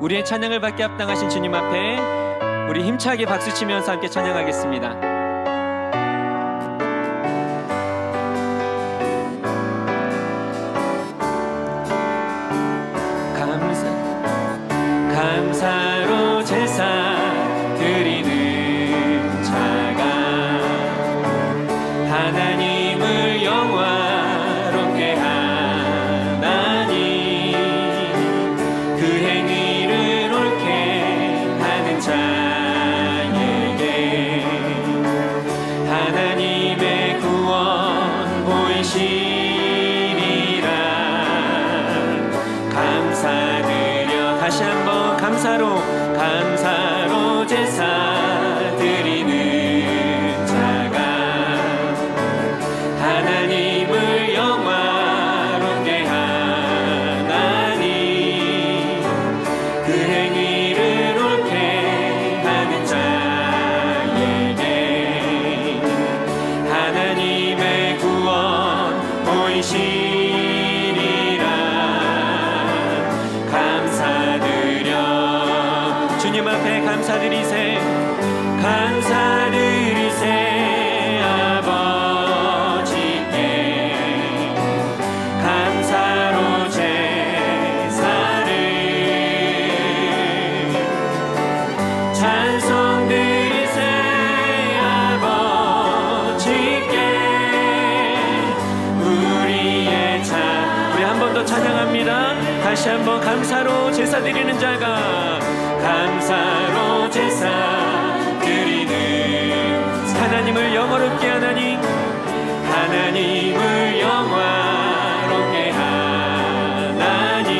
우리의 찬양을 받게 합당하신 주님 앞에 우리 힘차게 박수치면서 함께 찬양하겠습니다. 그 행위 다 다시 한번 감사로 제사 드리는 자가 감사로 제사 드리는 하나님을 영어롭게 하나니 하나님을 영화롭게 하나니.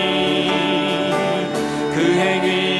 그 행위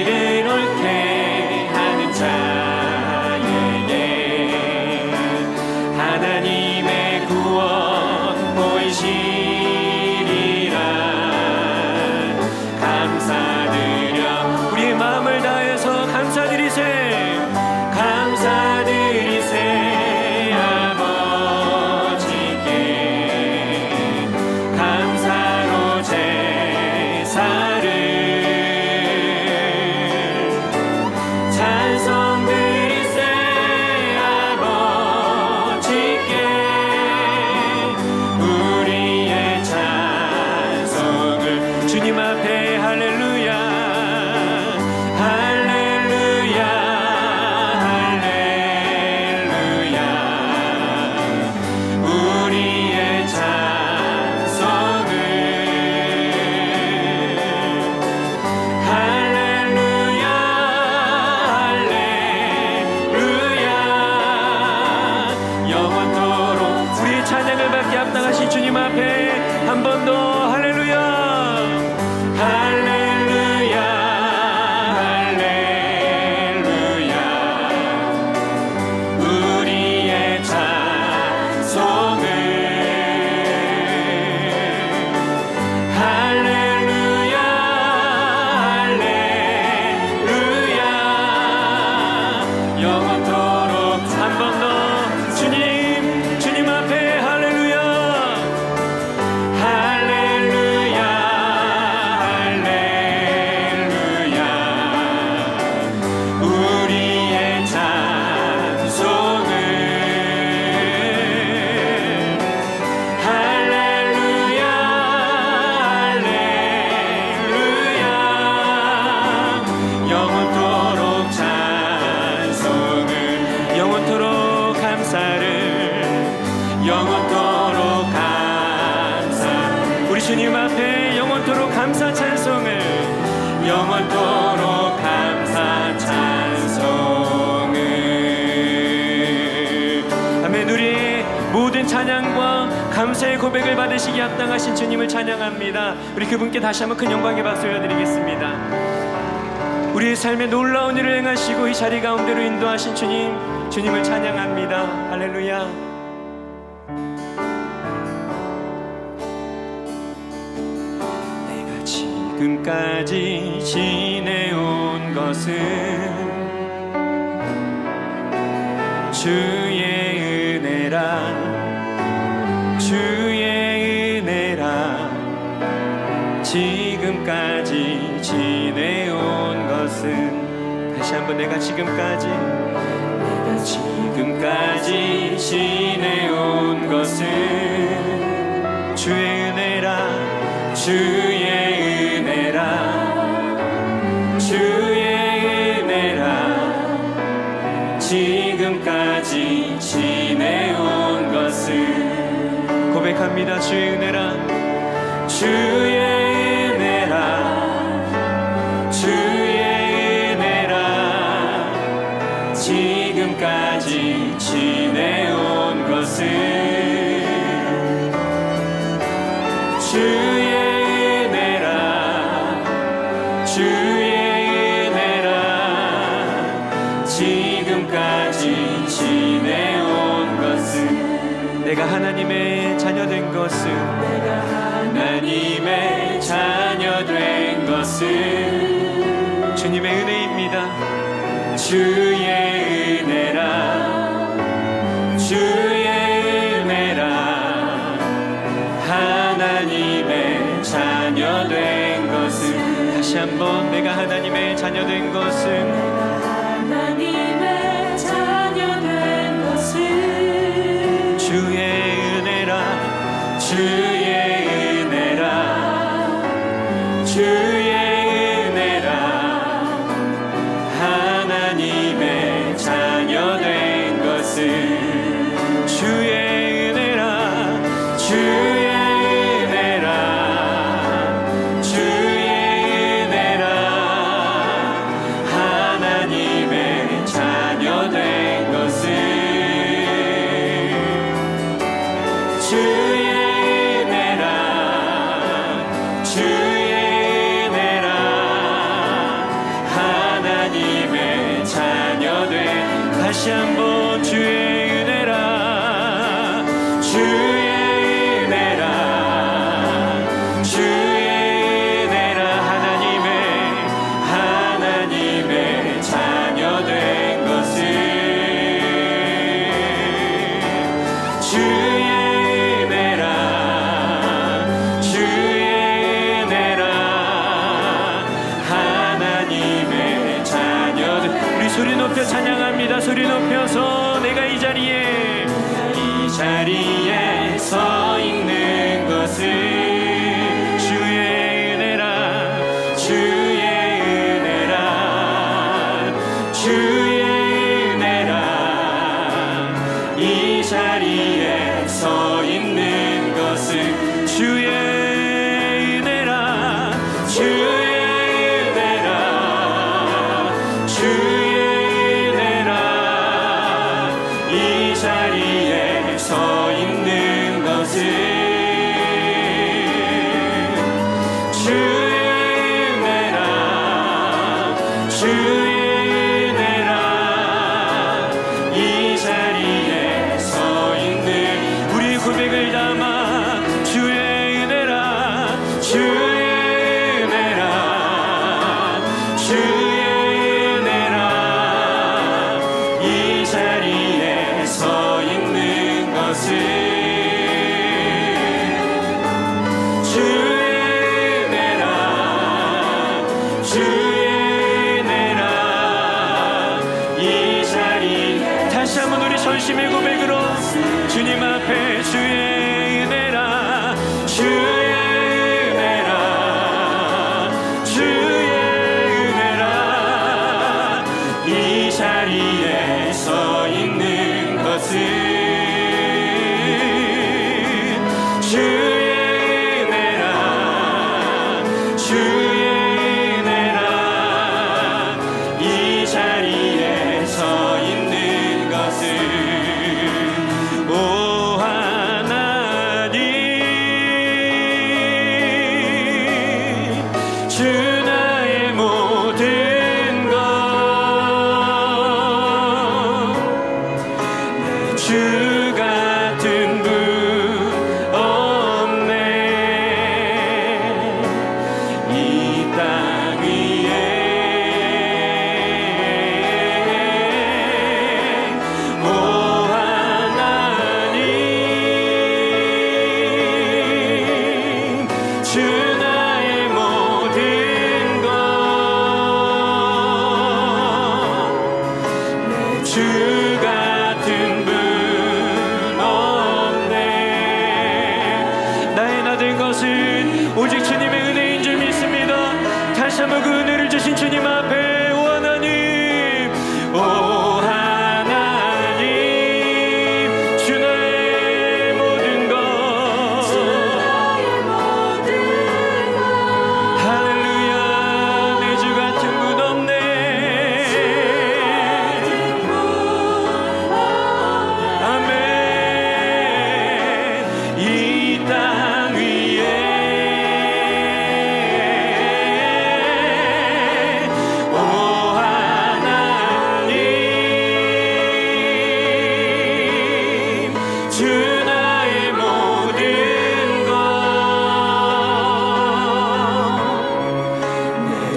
주님 앞에 영원토록 감사 찬송을 영원토록 감사 찬송을. 아멘. 우리 모든 찬양과 감사의 고백을 받으시기 합당하신 주님을 찬양합니다. 우리 그분께 다시 한번 큰 영광의 박수 올려드리겠습니다. 우리의 삶에 놀라운 일을 행하시고 이 자리 가운데로 인도하신 주님 주님을 찬양합니다. 할렐루야 지금까지 지내온 것은 주의 은혜라 주의 은혜라. 지금까지 지내온 것은 다시 한번 내가 지금까지 내가 지금까지 지내온 것은 주의 은혜라 주의 찬양합니다. 주의 은혜라. 주의 은혜라. 주의 은혜라. 지금까지 지내온 것은 것은 내가 하나님의 자녀 된 것은 주님의 은혜입니다. 주의 은혜라 주의 은혜라 하나님의 자녀 된 것은 다시 한번 내가 하나님의 자녀 된 것은 Shambu. 소리 높여 찬양합니다. 소리 높여서 내가 이 자리에 이 자리에 서 있는 것을 tune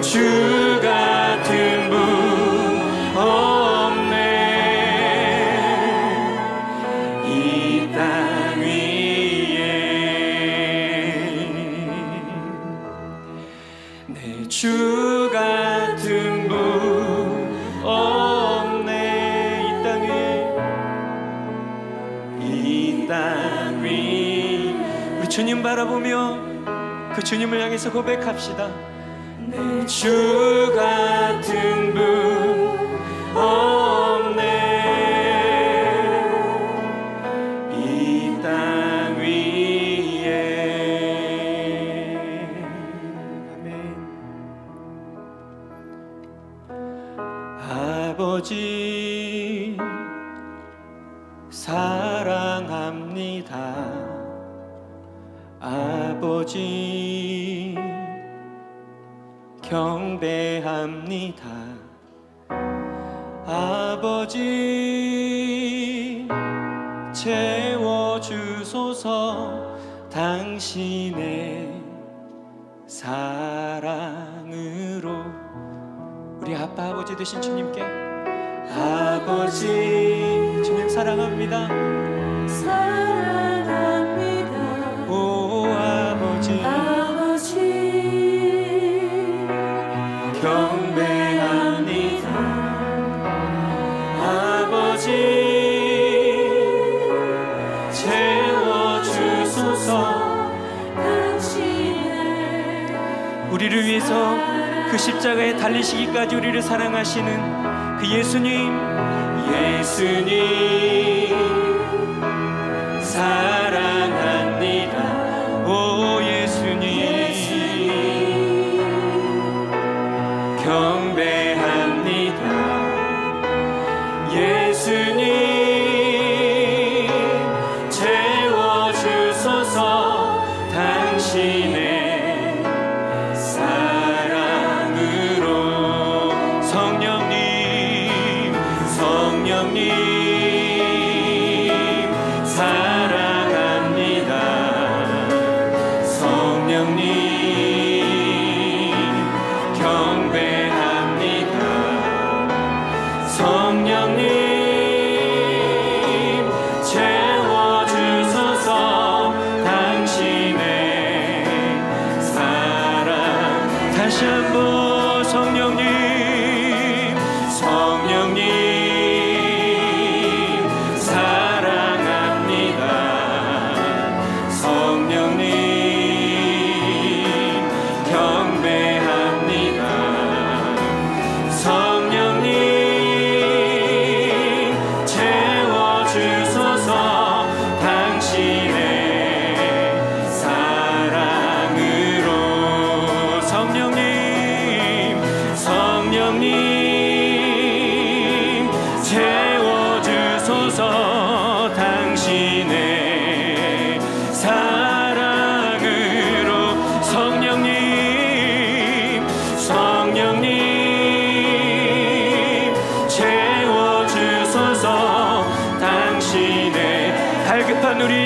주 같은 분 없네. 이 땅 위에 내 주 같은 분 없네. 이 땅에 이 땅 위. 우리 주님 바라보며 그 주님을 향해서 고백합시다. 내 주 같은 분 경배합니다. 아버지 채워주소서 당신의 사랑으로. 우리 아빠 아버지 되신 주님께 아버지 주님 사랑합니다. 사랑 경배합니다 아버지 채워주소서. 우리를 위해서 그 십자가에 달리시기까지 우리를 사랑하시는 그 예수님 예수님. 사랑 경배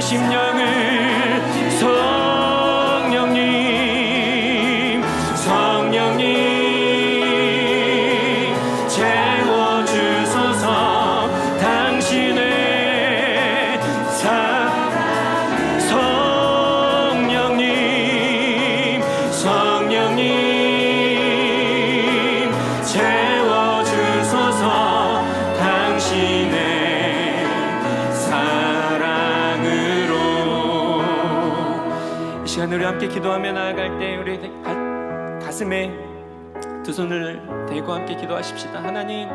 70년 함께 기도하며 나아갈 때 우리 가, 가슴에 두 손을 대고 함께 기도하십시다. 하나님,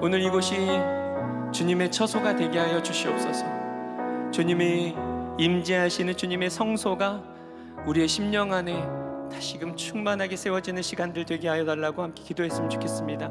오늘 이곳이 주님의 처소가 되게 하여 주시옵소서. 주님이 임재하시는 주님의 성소가 우리의 심령 안에 다시금 충만하게 세워지는 시간들 되게 하여 달라고 함께 기도했으면 좋겠습니다.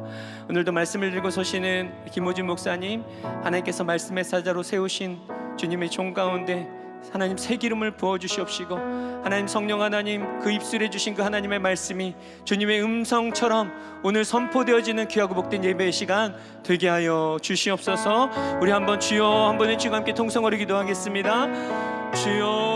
오늘도 말씀을 들고 서시는 김호준 목사님, 하나님께서 말씀의 사자로 세우신 주님의 종 가운데 하나님 새 기름을 부어 주시옵시고 하나님 성령 하나님 그 입술에 주신 그 하나님의 말씀이 주님의 음성처럼 오늘 선포되어지는 귀하고 복된 예배의 시간 되게 하여 주시옵소서. 우리 한번 주여 한번 외치고 함께 통성으로 기도하겠습니다. 주여